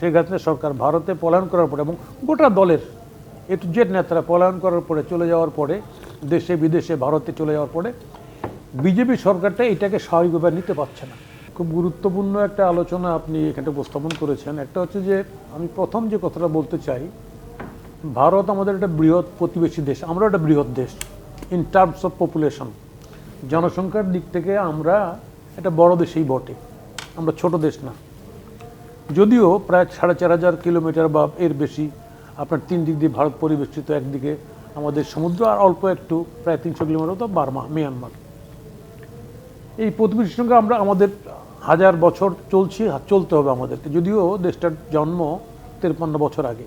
শেখ হাসিনা সরকার ভারতে পলায়ন করার পরে এবং গোটা দলের এ টু জেড নেতারা পলায়ন করার পরে চলে যাওয়ার পরে দেশে, বিদেশে, ভারতে চলে যাওয়ার পরে বিজেপি সরকারটা এটাকে স্বাভাবিকভাবে নিতে পারছে না। খুব গুরুত্বপূর্ণ একটা আলোচনা আপনি এখানে উপস্থাপন করেছেন। একটা হচ্ছে যে আমি প্রথম যে কথাটা বলতে চাই, ভারত আমাদের একটা বৃহৎ প্রতিবেশী দেশ আমরা একটা বৃহৎ দেশ ইন টার্মস অফ পপুলেশন জনসংখ্যার দিক থেকে আমরা একটা বড় দেশেই বটে, আমরা ছোট দেশ না। যদিও প্রায় সাড়ে চার হাজার কিলোমিটার বা এর বেশি আপনার তিন দিক দিয়ে ভারত পরিবেষ্টিত, একদিকে আমাদের সমুদ্র আর অল্প একটু প্রায় তিনশো কিলোমিটার তো বার্মা, মিয়ানমার। এই প্রতিবেশীর সঙ্গে আমরা আমাদের হাজার বছর চলছি চলতে হবে আমাদেরকে। যদিও দেশটার জন্ম তেরপান্ন বছর আগে।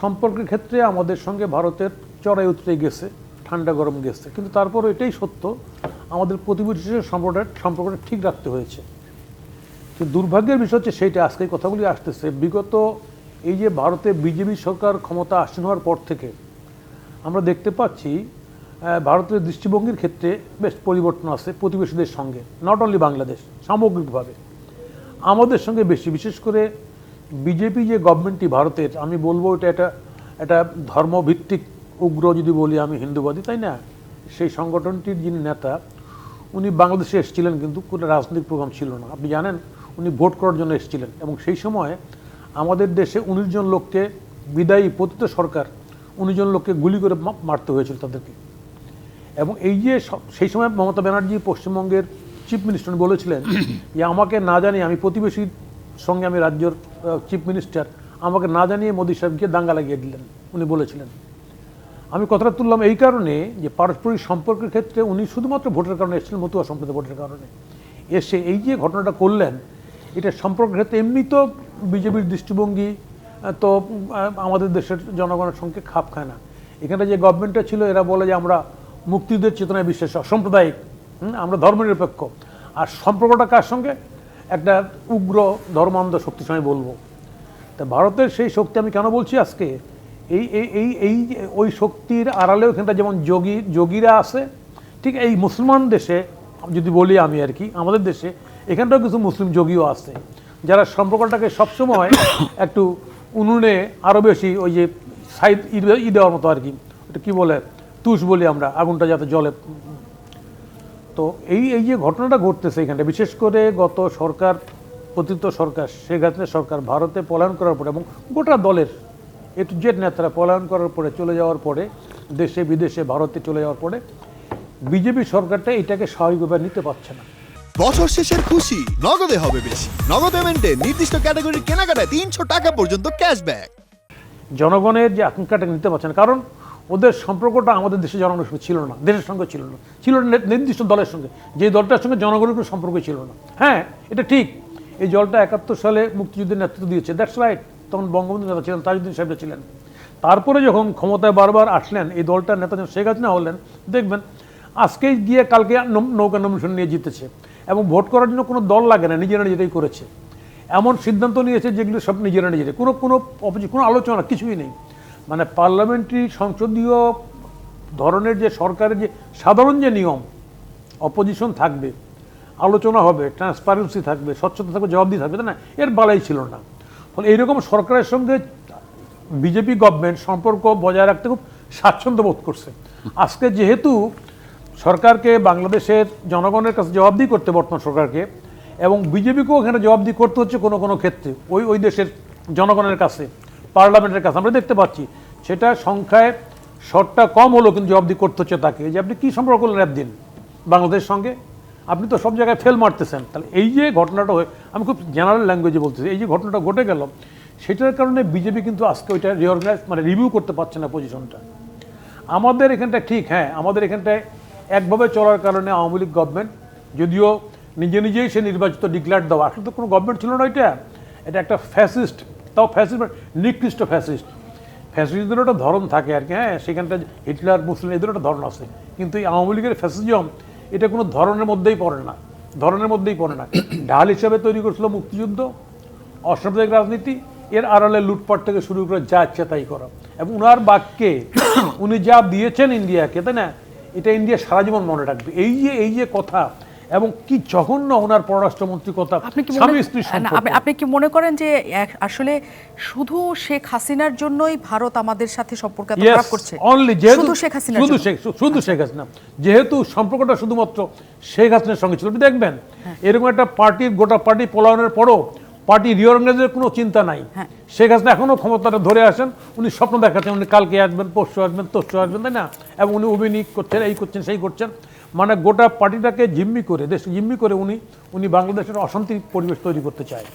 সম্পর্কের ক্ষেত্রে আমাদের সঙ্গে ভারতের চড়াই উতরে গেছে, ঠান্ডা গরম গেছে। কিন্তু তারপর এটাই সত্য, আমাদের প্রতিবেশীর সম্পর্কটা সম্পর্কটা ঠিক রাখতে হয়েছে। দুর্ভাগ্যের বিষয় হচ্ছে সেইটা, আজকে কথাগুলি আসতেছে। বিগত এই যে ভারতে বিজেপি সরকার ক্ষমতা আসীন হওয়ার পর থেকে আমরা দেখতে পাচ্ছি ভারতের দৃষ্টিভঙ্গির ক্ষেত্রে বেশ পরিবর্তন আছে প্রতিবেশীদের সঙ্গে নট অনলি বাংলাদেশ, সামগ্রিকভাবে। আমাদের সঙ্গে বেশি, বিশেষ করে বিজেপি যে গভর্নমেন্টটি ভারতের, আমি বলব এটা একটা একটা ধর্মভিত্তিক উগ্র যদি বলি আমি হিন্দুবাদী, তাই না? সেই সংগঠনটির যিনি নেতা, উনি বাংলাদেশে এসেছিলেন কিন্তু কোনো রাজনৈতিক প্রোগ্রাম ছিল না। আপনি জানেন উনি ভোট করার জন্য এসেছিলেন। এবং সেই সময় আমাদের দেশে উনিশ জন লোককে বিদায়ী পতিত সরকার উনিশ জন লোককে গুলি করে মারতে হয়েছিল তাদেরকে। এবং এই যে সেই সময় মমতা ব্যানার্জি পশ্চিমবঙ্গের চিফ মিনিস্টার বলেছিলেন যে, আমাকে না জানিয়ে আমি প্রতিবেশীর সঙ্গে আমি রাজ্যের চিফ মিনিস্টার, আমাকে না জানিয়ে মোদী সাহেবকে দাঙ্গা লাগিয়ে দিলেন। উনি বলেছিলেন। আমি কথাটা তুললাম এই কারণে যে, পারস্পরিক সম্পর্কের ক্ষেত্রে উনি শুধুমাত্র ভোটের কারণে এসেছিলেন, মতুয়া সম্প্রদায় ভোটের কারণে। এসে এই যে ঘটনাটা করলেন এটা সম্পর্কের ক্ষেত্রে এমনি তো বিজেপির দৃষ্টিভঙ্গি তো আমাদের দেশের জনগণের সঙ্গে খাপ খায় না। এখানে যে গভর্নমেন্টটা ছিল এরা বলে যে আমরা মুক্তিযুদ্ধের চেতনায় বিশ্বাস সাম্প্রদায়িক হুম, আমরা ধর্মনিরপেক্ষ। আর সম্পর্কটা কার সঙ্গে? একটা উগ্র ধর্মান্ধ শক্তির সঙ্গে বলব। তা ভারতের সেই শক্তি আমি কেন বলছি আজকে? এই এই এই এই ওই শক্তির আড়ালেও এখানটা যেমন যোগী যোগীরা আছে ঠিক এই মুসলমান দেশে যদি বলি আমি আর কি আমাদের দেশে এখানটাও কিছু মুসলিম যোগীও আছে, যারা সম্পর্কটাকে সবসময় একটু উনুনে আরও বেশি ওই যে সাইড ই দেওয়ার মতো আর কি কী বলে, তুষ বলি আমরা, আগুনটা যাতে জলে তো এই এই যে ঘটনাটা ঘটতেছে এখানটা, বিশেষ করে গত সরকার পতিত সরকার শেখ সরকার ভারতে পলায়ন করার পরে এবং গোটা দলের এ টু জেড নেতারা পলায়ন করার পরে, চলে যাওয়ার পরে, দেশে বিদেশে ভারতে চলে যাওয়ার পরে, বিজেপি সরকারটা এটাকে স্বাভাবিকভাবে নিতে পারছে না। বছর শেষের খুশি। নগদে হবে বেশি। নগদ পেমেন্টে নির্দিষ্ট ক্যাটাগরির কেনাকাটায় তিনশো টাকা পর্যন্ত ক্যাশব্যাক জনগণের যে আকাঙ্ক্ষাটা নিতে পারছেন কারণ ওদের সম্পর্কটা আমাদের দেশের জনগণের সঙ্গে ছিল না, দেশের সঙ্গে ছিল না। ছিল নির্দিষ্ট দলের সঙ্গে। যে দলটার সঙ্গে জনগণের কোনো সম্পর্ক ছিল না। হ্যাঁ এটা ঠিক। এই দলটা একাত্তর সালে মুক্তিযুদ্ধের নেতৃত্ব দিয়েছে। দ্যাটস রাইট তখন বঙ্গবন্ধু নেতা ছিলেন, তাজউদ্দিন সাহেবরা ছিলেন। তারপরে যখন ক্ষমতায় বারবার আসলেন, এই দলটার নেতা যখন শেখ হাসিনা হলেন, দেখবেন আজকে গিয়ে কালকে নৌকা নমিশন নিয়ে জিতেছে। এবং ভোট করার জন্য কোনো দল লাগে না, নিজেরা নিজেরাই করেছে। এমন সিদ্ধান্ত নিয়েছে যেগুলো সব নিজেরা নিজেরাই। কোনো কোনো অপোজি, কোনো আলোচনা, কিছুই নেই। মানে পার্লামেন্টারি সংসদীয় ধরনের যে সরকারের যে সাধারণ যে নিয়ম, অপোজিশন থাকবে, আলোচনা হবে, ট্রান্সপারেন্সি থাকবে, স্বচ্ছতা থাকবে জবাবদি থাকবে, তাই না? এর বালাই ছিল না। ফলে এইরকম সরকারের সঙ্গে বিজেপি গভর্নমেন্ট সম্পর্ক বজায় রাখতে খুব স্বাচ্ছন্দ্য বোধ করছে। আজকে যেহেতু সরকারকে, বাংলাদেশের জনগণের কাছে জবাবদি করতে বর্তমান সরকারকে, এবং বিজেপিকেও এখানে জবাবদি করতে হচ্ছে কোনো কোনো ক্ষেত্রে। ওই ওই দেশের জনগণের কাছে, পার্লামেন্টের কাছে আমরা দেখতে পাচ্ছি, সেটা সংখ্যায় শর্টটা কম হলো কিন্তু জবাবদি করতে হচ্ছে তাকে। যে আপনি কী সম্পর্ক করলেন একদিন বাংলাদেশের সঙ্গে? আপনি তো সব জায়গায় ফেল মারতেছেন। তাহলে এই যে ঘটনাটা হয়ে, আমি খুব জেনারেল ল্যাঙ্গুয়েজে বলতেছি, এই যে ঘটনাটা ঘটে গেল, সেটার কারণে বিজেপি কিন্তু আজকে ওইটা রিঅর্গানাইজ মানে রিভিউ করতে পারছে না পজিশনটা আমাদের এখানটা ঠিক হ্যাঁ আমাদের এখানটায় একভাবে চলার কারণে আওয়ামী লীগ গভর্নমেন্ট যদিও নিজে নিজেই সে নির্বাচিত ডিক্লেয়ার দেওয়া আসলে তো কোনো গভর্নমেন্ট ছিল না এটা। এটা একটা ফ্যাসিস্ট তাও ফ্যাসিস্ট নিকৃষ্ট ফ্যাসিস্ট ফ্যাসিস্টদের একটা ধরন থাকে আর কি হ্যাঁ সেখানটা হিটলার, মুসলিম, এদের একটা ধরন আছে। কিন্তু এই আওয়ামী লীগের ফ্যাসিজম এটা কোনো ধরনের মধ্যেই পড়ে না, ধরনের মধ্যেই পড়ে না। ঢাল হিসাবে তৈরি করেছিল মুক্তিযুদ্ধ, অসাম্প্রদায়িক রাজনীতি, এর আড়ালে লুটপাট থেকে শুরু করে যা ইচ্ছা তাই করা। এবং উনার বাক্যে উনি যা দিয়েছেন ইন্ডিয়াকে তাই না? এটা ইন্ডিয়া সারা জীবন মনে রাখবে। এই যে এই যে কথা এবং কি জঘন্য ওনার পররাষ্ট্রমন্ত্রী কথা আপনি কি স্বামী মনে স্ত্রী আপনি আপনি কি মনে করেন যে আসলে শুধু শেখ হাসিনার জন্যই ভারত আমাদের সাথে সম্পর্ক এত খারাপ করছে? অনলি যেহেতু শুধু শেখ হাসিনা শুধু। শেখ শুধু শেখ হাসিনা। যেহেতু সম্পর্কটা শুধুমাত্র শেখ হাসিনার সঙ্গে ছিল। দেখবেন হ্যাঁ। এরকম একটা পার্টির গোটা পার্টি পলায়নের পরও পার্টি রিঅর্গানাইজের কোনো চিন্তা নাই। হ্যাঁ। শেখ হাসিনা এখনও ক্ষমতাটা ধরে আসেন উনি স্বপ্ন দেখাচ্ছেন উনি কালকে আসবেন পরশু আসবেন তরশু আসবেন তাই না? এবং উনি অভিনয় করছেন এই করছেন সেই করছেন। মানে গোটা পার্টিটাকে জিম্মি করে দেশ জিম্মি করে উনি উনি বাংলাদেশের অশান্তির পরিবেশ তৈরি করতে চায়।